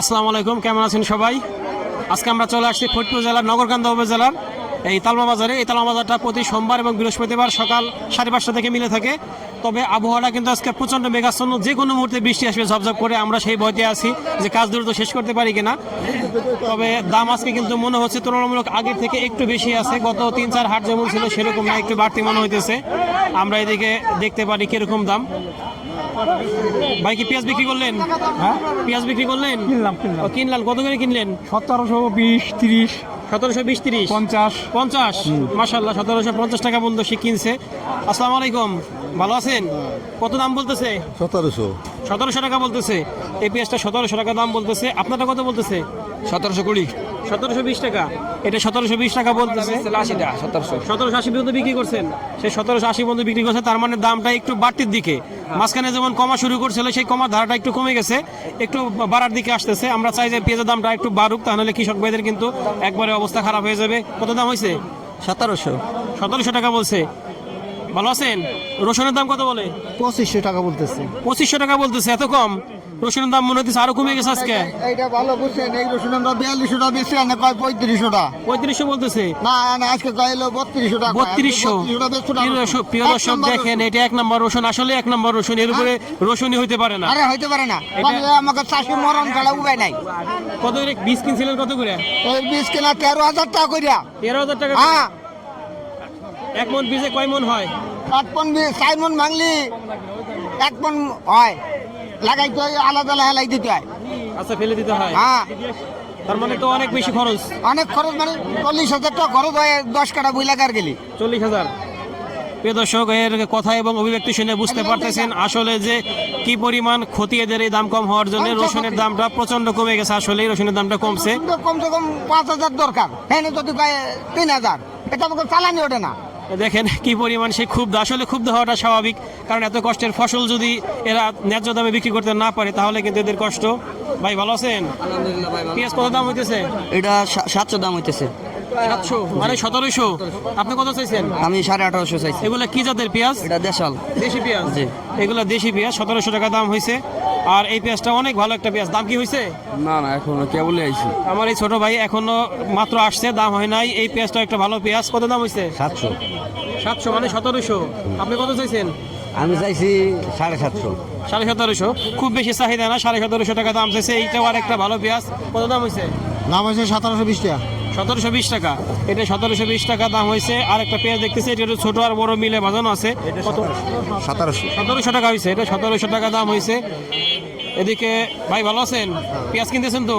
আসসালামু আলাইকুম, কেমন আছেন সবাই? আজকে আমরা চলে আসছি ফরিদপুর জেলার, নগরকান্দা উপজেলার, এই তালমা বাজারে। এই তালমা বাজারটা প্রতি সোমবার এবং বৃহস্পতিবার সকাল সাড়ে পাঁচটা থেকে মিলে থাকে। তবে আবহাওয়াটা কিন্তু আজকে প্রচণ্ড মেঘাচ্ছন্ন, যে কোনো মুহূর্তে বৃষ্টি আসবে, ঝপঝপ করে আমরা সেই ভয়তে আছি যে কাজ দ্রুত শেষ করতে পারি কিনা। তবে দাম আজকে কিন্তু মনে হচ্ছে তুলনামূলক আগের থেকে একটু বেশি আছে। গত তিন চার হাট যেমন ছিল, সেরকম না, একটু বাড়তি মনে হইতেছে। আমরা এদিকে দেখতে পারি কীরকম দাম। ভাই কি পেঁয়াজ বিক্রি করলেন? হ্যাঁ? পেঁয়াজ বিক্রি করলেন? কিনলাম কিনলাম। ও, কিনলেন কত করে কিনলেন? সতেরোশো বিশ তিরিশ সতেরোশো বিশ তিরিশ। পঞ্চাশ। পঞ্চাশ? মাসাল্লাহ সতেরোশো পঞ্চাশ টাকা পর্যন্ত সে কিনছে। আসসালামু আলাইকুম। ভালো আছেন? কত দাম বলতেছে? সতেরোশো। সতেরোশো টাকা বলতেছে। এই পেঁয়াজটা সতেরোশো টাকা দাম বলতেছে। আপনারটা কত বলতেছে? সতেরোশো কুড়ি। সতেরোশো বিশ টাকা। এটা সতেরোশো বিশ টাকা বলতেছে। আশিটা সতেরোশো। সতেরোশো আশি পর্যন্ত বিক্রি করছেন। সেই সতেরোশো আশি পর্যন্ত বিক্রি করছে তার মানে দামটা একটু বাড়তির দিকে। মাঝখানে যেমন কমা শুরু করছিল সেই কমার ধারাটা একটু কমে গেছে। একটু বাড়ার দিকে আসতেছে। আমরা চাই যে পেঁয়াজের দামটা একটু বাড়ুক তাহলে কৃষক ভাইদের কিন্তু একবারে অবস্থা খারাপ হয়ে যাবে। কত দাম হয়েছে সতেরোশো। সতেরোশো টাকা বলছে। ভালো আছেন? রসুনের দাম কত বলে? পঁচিশশো টাকা বলতেছে। পঁচিশশো টাকা বলতেছে এত কম? রসুনের দাম মনে হচ্ছে আরও কমে গেছে আজকে? এইটা ভালো বুঝছেন এই রসুন দাম বিয়াল্লিশশো টাকা বেশি আনে কয় পঁয়ত্রিশশো টাকা পঁয়ত্রিশশো বলতেছে? না না আজকে কয়লো বত্রিশশো। টাকা বত্রিশশো প্রিয় দর্শক- দেখেন এটা এক নম্বর রসুন আসলে এক নম্বর রসুন এর উপরে রসুনই হইতে পারে না। আরে হইতে পারে না। এটা- আমাকে চাষি মরণ ছাড়া উপায় নাই। কত করে? বীজ কিনছিলেন কত করে? এই বীজ কেনা তেরো হাজার টাকা করিয়া তেরো হাজার টাকা হ্যাঁ। এক মন বীজে কয় মন হয়? এক পন বীজ চার মন ভাঙলি এক পন হয়। লাগাইতে হয় আলাদা হেলাই দিতে হয়। আচ্ছা ফেলে দিতে হয়। হ্যাঁ। তার মানে তো অনেক বেশি খরচ। অনেক খরচ মানে চল্লিশ হাজার টাকা খরচ হয় দশ কাটা বই লাগার গেলি। চল্লিশ হাজার। প্রিয় দর্শক এর কথা এবং অভিব্যক্তি শুনে বুঝতে পারতেছেন আসলে যে কি পরিমাণ ক্ষতি এদের এই দাম কম হওয়ার জন্য। রসুনের দামটা প্রচণ্ড কমে গেছে আসলে রসুনের দামটা কমছে। কমসে কম পাঁচ হাজার দরকার। হ্যাঁ যদি তিন হাজার এটা আমাকে চালানি ওঠে না। দেখেন কি পরিমাণ সে ক্ষুব্ধ। আসলে ক্ষুব্ধ হওয়াটা স্বাভাবিক কারণ এত কষ্টের ফসল যদি এরা ন্যায্য দামে বিক্রি করতে না পারে তাহলে কিন্তু এদের কষ্ট। ভাই ভালো আছেন? পেঁয়াজ কত দাম হইতেছে? এটা সাতশো দাম হইতেছে। সাতশো? মানে সতেরোশো? আপনি কত চাইছেন? আমি সাড়ে আঠারোশো চাইছি। এগুলা কি জাতের পেঁয়াজ? এটা দেশাল। দেশি পেঁয়াজ। এগুলা দেশি পেঁয়াজ সতেরোশো টাকা দাম হয়েছে আর এই পেঁয়াজটা অনেক ভালো একটা পেঁয়াজ। দাম কি হয়েছে না না এখন কেবলই আইছি। আমার এই ছোট ভাই এখনও মাত্র আসছে দাম হয় নাই। এই পেঁয়াজটা একটা ভালো পেঁয়াজ। কত দাম হয়েছে সাতশো। সাতশো মানে সতেরোশো। আপনি কত চাইছেন? আমি চাইছি সাড়ে সাতশো। সাড়ে সতেরোশো। খুব বেশি চাহিদা না সাড়ে সতেরোশো টাকা দাম চাইছে। এইটাও আর একটা ভালো পেঁয়াজ। কত দাম হয়েছে নাম হয়েছে সতেরোশো বিশ টাকা। সতেরোশো বিশ টাকা। এটা সতেরোশো বিশ টাকা দাম হয়েছে আর একটা পেঁয়াজ দেখতেছি এটা একটু ছোট আর বড় মিলে বাজানো আছে। সতেরোশো। সতেরোশো টাকা হয়েছে এটা সতেরোশো টাকা দাম হয়েছে এদিকে ভাই ভালো আছেন? পেঁয়াজ কিনতেছেন তো?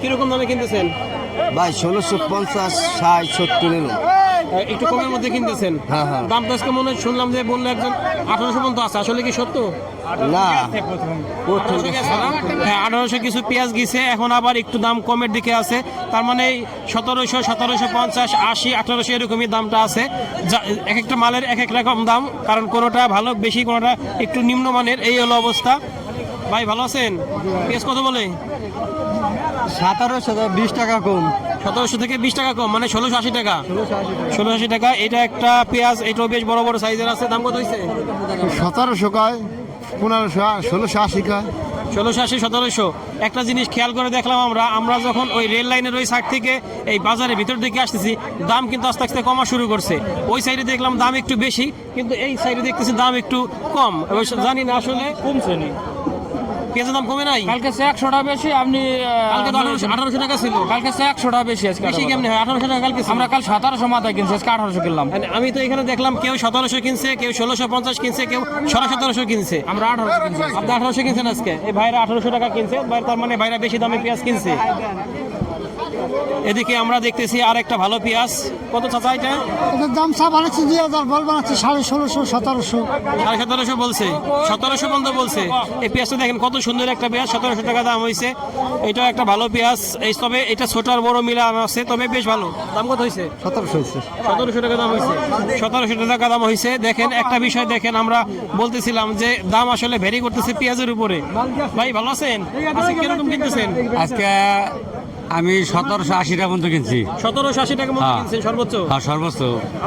কীরকম দামে কিনতেছেন? ভাই ষোলোশো পঞ্চাশ ষাট সত্তর একটু কমের মধ্যে কিনতেছেন। হ্যাঁ, হ্যাঁ। দাম তো আজকে মনে হয় শুনলাম যে বলল একজন আঠারোশো পর্যন্ত আছে। আসলে কি সত্য? না। আঠারোশো? হ্যাঁ কিছু পেঁয়াজ গেছে এখন আবার একটু দাম কমের দিকে আছে। তার মানে সতেরোশো সতেরোশো পঞ্চাশ আশি আঠারোশো এরকমই দামটা আছে। এক একটা মালের এক এক রকম দাম কারণ কোনোটা ভালো বেশি কোনোটা একটু নিম্নমানের এই হলো অবস্থা। ভাই ভালো আছেন? পেঁয়াজ কত বলে? সতেরোশো বিশ টাকা কম। সতেরোশো থেকে বিশ টাকা কম মানে ষোলোশো আশি টাকা। ষোলোশো আশি টাকা এটা একটা পেঁয়াজ এটাও বেশ বড় বড় সাইজের আছে দাম কত হয়েছে সতেরোশো কয় পনেরোশো ষোলোশো আশি কয়। ষোলোশো আশি সতেরোশো। একটা জিনিস খেয়াল করে দেখলাম আমরা আমরা যখন ওই রেল লাইনের ওই সাইড থেকে এই বাজারের ভিতর দিকে আসতেছি দাম কিন্তু আস্তে আস্তে কমা শুরু করছে। ওই সাইডে দেখলাম দাম একটু বেশি কিন্তু এই সাইডে দেখতেছি দাম একটু কম। জানি না আসলে কমছে নি। পেঁয়াজের দাম কমে নাই? কালকে সে একশোটা বেশি আপনি কালকে আঠারোশো টাকা ছিল। কালকে সে একশোটা বেশি আজকে বেশি কেমনি হয়? আঠারোশো টাকা কালকে আমরা কাল সতেরোশো মাথায় কিনছি আজকে আঠারোশো কিনলাম। মানে আমি তো এখানে দেখলাম কেউ সতেরোশো কিনছে কেউ ষোলোশো পঞ্চাশ কিনছে কেউ সাড়ে সতেরোশো কিনছে। আমরা আঠারোশো কিনছি। আপনি আঠারোশো কিনছেন আজকে? এই ভাইরা আঠারোশো টাকা কিনছে ভাই তার মানে ভাইরা বেশি দামে পেঁয়াজ কিনছে। এদিকে আমরা দেখতেছি আর একটা ভালো পেঁয়াজ। কত চাচা এটা? এটার দাম চা বানাচ্ছি দুই হাজার বল বানাচ্ছি সাড়ে ষোলোশো সতেরোশো। সাড়ে সতেরোশো বলছে। সতেরোশো পর্যন্ত বলছে। এই পেঁয়াজটা দেখেন কত সুন্দর একটা পেঁয়াজ সতেরোশো টাকা দাম হয়েছে এটাও একটা ভালো পেঁয়াজ। এই তবে এটা ছোট আর বড় মিলা আছে তবে বেশ ভালো। দাম কত হয়েছে সতেরোশো হয়েছে সতেরোশো টাকা দাম হয়েছে সতেরোশো টাকা দাম হয়েছে দেখেন একটা বিষয় দেখেন আমরা বলতেছিলাম যে দাম আসলে ভেরি করতেছে পেঁয়াজের উপরে। ভাই ভালো আছেন? আজকে কীরকম কিনতেছেন? আজকে আমি সতেরোশো আশি টাকা পর্যন্ত কিনছি। সতেরোশো আশি টাকা হ্যাঁ। কিনছেন সর্বোচ্চ? আর সর্বোচ্চ।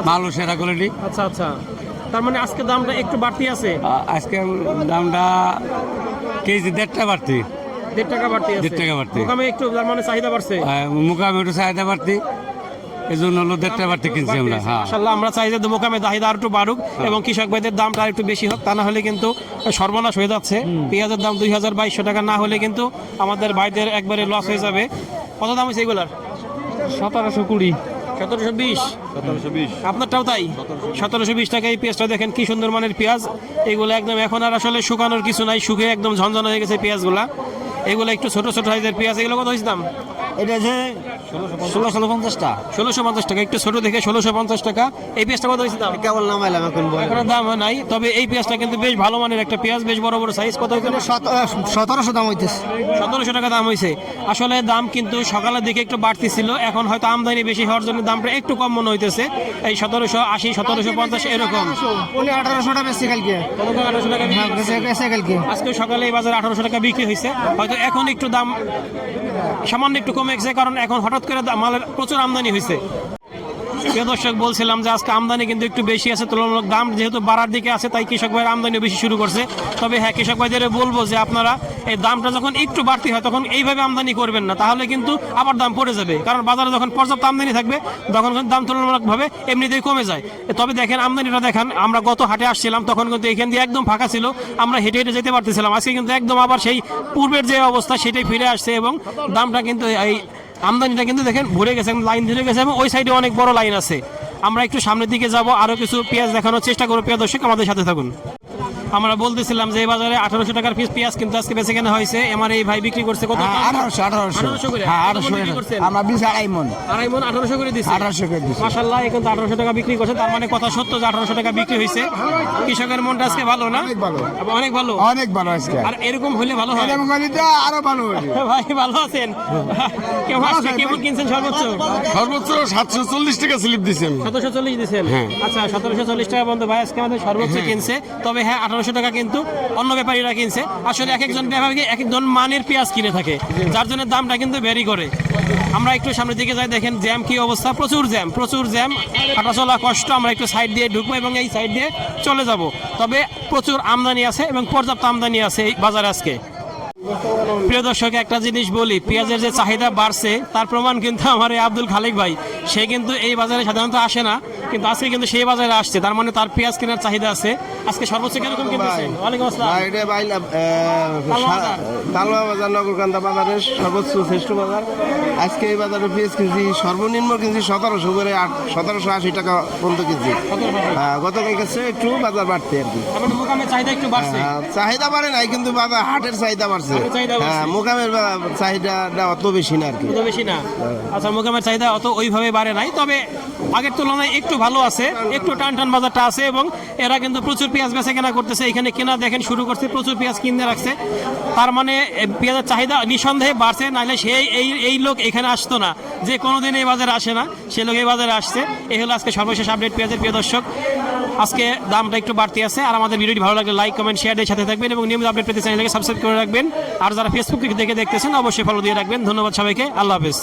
মালও সেরা কোয়ালিটি আচ্ছা আচ্ছা। তার মানে আজকে দামটা একটু বাড়তি আছে? আজকে দামটা কেজি দেড়টা বাড়তি। দেড় টাকা বাড়তি দেড় টাকা বাড়তি। মোকামে একটু তার মানে চাহিদা বাড়ছে? মুখামে একটু চাহিদা বাড়তি। এই জন্য হলো দেড় টাকা বাড়তি কিনছি আমরা হ্যাঁ। আমরা চাই যে মোকামে চাহিদা আর একটু বাড়ুক এবং কৃষক ভাইদের দামটা একটু বেশি হোক তা না হলে কিন্তু সর্বনাশ হয়ে যাচ্ছে। পেঁয়াজের দাম দুই হাজার বাইশশো টাকা না হলে কিন্তু আমাদের ভাইদের একবারে লস হয়ে যাবে। কত দাম হয়েছে এগুলার? সতেরোশো কুড়ি। সতেরোশো বিশ? সতেরোশো বিশ। আপনারটাও তাই? সতেরোশো বিশ। টাকা এই পেঁয়াজটা দেখেন কি সুন্দর মানের পেঁয়াজ। এগুলো একদম এখন আর আসলে শুকানোর কিছু নাই শুকিয়ে একদম ঝনঝন হয়ে গেছে পেঁয়াজগুলা। এগুলো একটু ছোট ছোট সাইজের পেঁয়াজ। এগুলো কত হয়েছে দাম? এটা যে ষোলো ষোলো পঞ্চাশটা। ষোলোশো পঞ্চাশ টাকা একটু ছোট দেখে ষোলোশো পঞ্চাশ টাকা। এই পেঁয়াজটা কত হয়েছে দাম? কেবল নামাইলাম এখন এখনও দাম নাই তবে এই পেঁয়াজটা কিন্তু বেশ ভালো মানের একটা পেঁয়াজ বেশ বড় বড় সাইজ কত হয়েছে? সতেরোশো দাম হইতেছে। সতেরোশো টাকা দাম হয়েছে আসলে দাম কিন্তু সকালের দিকে একটু বাড়তি ছিল এখন হয়তো আমদানি বেশি হওয়ার জন্য দামটা একটু কম মনে হইতেছে। এই সতেরোশো আশি সতেরোশো পঞ্চাশ এরকম। উনি আঠারোশোটা বেশি কালকে। টাকা আঠারোশো টাকা বেশি কালকে। আজকে সকালে এই বাজারে আঠারোশো টাকা বিক্রি হয়েছে হয়তো এখন একটু দাম সামান্য একটু কমে গেছে কারণ এখন হঠাৎ করে মালের প্রচুর আমদানি হয়েছে। প্রিয় দর্শক, বলছিলাম যে আজকে আমদানি কিন্তু একটু বেশি আছে, তুলনামূলক দাম যেহেতু বাড়ার দিকে আছে, তাই কৃষক ভাইয়ের আমদানি বেশি শুরু করছে। তবে হ্যাঁ কৃষক ভাইদের বলব যে আপনারা এই দামটা যখন একটু বাড়তি হয়, তখন এইভাবে আমদানি করবেন না, তাহলে কিন্তু আবার দাম পড়ে যাবে। কারণ বাজারে যখন পর্যাপ্ত আমদানি থাকবে, তখন কিন্তু দাম তুলনামূলকভাবে এমনিতেই কমে যায়। তবে দেখেন, আমদানিটা দেখেন, আমরা গত হাটে আসছিলাম, তখন কিন্তু এখান দিয়ে একদম ফাঁকা ছিল, আমরা হেঁটে হেঁটে যেতে পারতেছিলাম। আজকে কিন্তু একদম আবার সেই পূর্বের যে অবস্থা, সেটাই ফিরে আসছে এবং দামটা কিন্তু এই আমদানিটা কিন্তু দেখেন ভরে গেছে লাইন ধরে গেছে এবং ওই সাইডে অনেক বড় লাইন আছে। আমরা একটু সামনের দিকে যাব, আরও কিছু পেঁয়াজ দেখানোর চেষ্টা করব। পেঁয়াজ দর্শক, আমাদের সাথে থাকুন। আমরা বলতেছিলাম যে এই বাজারে আঠারোশো টাকার পিস পেঁয়াজ কিন্তু আজকে বেঁচে কেনা হয়েছে। আমার এই ভাই বিক্রি করছে কত? আঠারোশো আঠারোশো। আঠারোশো করে। হ্যাঁ? আমরা বিশ আড়াই মন। আড়াই মন আঠারোশো করে দিচ্ছে আঠারোশো করে দিছি। মাসাল্লাহ এখন তো আঠারোশো টাকা বিক্রি করছে তার মানে কথা সত্য যে আঠারোশো টাকা বিক্রি হয়েছে। কৃষকের মনটা আজকে ভালো না? অনেক ভালো। অনেক ভালো? অনেক ভালো আজকে। আর এরকম হলে ভালো হয়? এরকম তো আরও ভালো ভাই ভালো আছেন? কেমন কিনছেন সর্বোচ্চ? সর্বোচ্চ সাতশো চল্লিশ টাকা স্লিপ দিচ্ছেন সতেরোশো চল্লিশ দিচ্ছেন আচ্ছা সতেরোশো চল্লিশ টাকা বন্ধু। ভাই আজকে আমাদের সর্বোচ্চ কিনছে। তবে হ্যাঁ আঠারোশো টাকা কিন্তু অন্য ব্যাপারীরা কিনছে। আসলে এক একজন ব্যাপারী এক একজন মানের পেঁয়াজ কিনে থাকে। যার জন্য দামটা কিন্তু ভ্যারি করে। আমরা একটু সামনের দিকে যাই, দেখেন জ্যাম কি অবস্থা। প্রচুর জ্যাম প্রচুর জ্যাম। হাঁটা চলা কষ্ট, আমরা একটু সাইড দিয়ে ঢুকবো এবং এই সাইড দিয়ে চলে যাব। তবে প্রচুর আমদানি আছে এবং পর্যাপ্ত আমদানি আছে এই বাজারে আজকে। প্রিয় দর্শক, একটা জিনিস বলি, পেঁয়াজের যে চাহিদা বাড়ছে, তার প্রমাণ কিন্তু আমার এই আব্দুল খালিক ভাই। সে কিন্তু এই বাজারে সাধারণত আসে না। কিন্তু আজকে কিন্তু সেই বাজারে আসছে। তার মানে তার পেঁয়াজ কেনার চাহিদা আছে। আজকে সর্বোচ্চ কীরকম কিনতেছেন ওয়ালাইকুম আসসালাম। এটা বাইলা তালমা বাজার। নগরকান্দা বাজারের সর্বোচ্চ শ্রেষ্ঠ বাজার। আজকে এই বাজারে পেঁয়াজ কিনছি সর্বনিম্ন কিনছি সতেরোশো করে আট সতেরোশো আশি টাকা পর্যন্ত কিনছি। হ্যাঁ, গতকাল কাছে একটু বাজার বাড়তে আর কি। চাহিদা একটু বাড়ছে। হ্যাঁ, চাহিদা বাড়ে নাই কিন্তু বাজার হাটের চাহিদা বাড়ছে। হ্যাঁ মোকামের চাহিদাটা অত বেশি না আর কি। বেশি না। আচ্ছা মোকামের চাহিদা অত ওইভাবে বাড়ে নাই তবে আগের তুলনায় একটু ভালো আছে, একটু টান টান বাজারটা আছে এবং এরা কিন্তু প্রচুর পেঁয়াজ বেচা কেনা করতেছে। এখানে কেনা দেখেন শুরু করছে, প্রচুর পেঁয়াজ কিনে রাখছে। তার মানে পেঁয়াজের চাহিদা নিঃসন্দেহে বাড়ছে, নাহলে সেই এই এই লোক এখানে আসতো না। যে কোনোদিন এই বাজারে আসে না, সে লোক এই বাজারে আসছে। এই হলো আজকে সর্বশেষ আপডেট পেঁয়াজের। প্রিয় দর্শক, আজকে দামটা একটু বাড়তি আছে আর আমাদের ভিডিওটি ভালো লাগলে লাইক কমেন্ট শেয়ার দিয়ে সাথে থাকবেন এবং নিয়মিত আপডেট পেতে চ্যানেলকে সাবস্ক্রাইব করে রাখবেন। আর যারা ফেসবুক থেকে দেখে দেখতেছেন, অবশ্যই ফলো দিয়ে রাখবেন। ধন্যবাদ সবাইকে। আল্লাহ হাফেজ।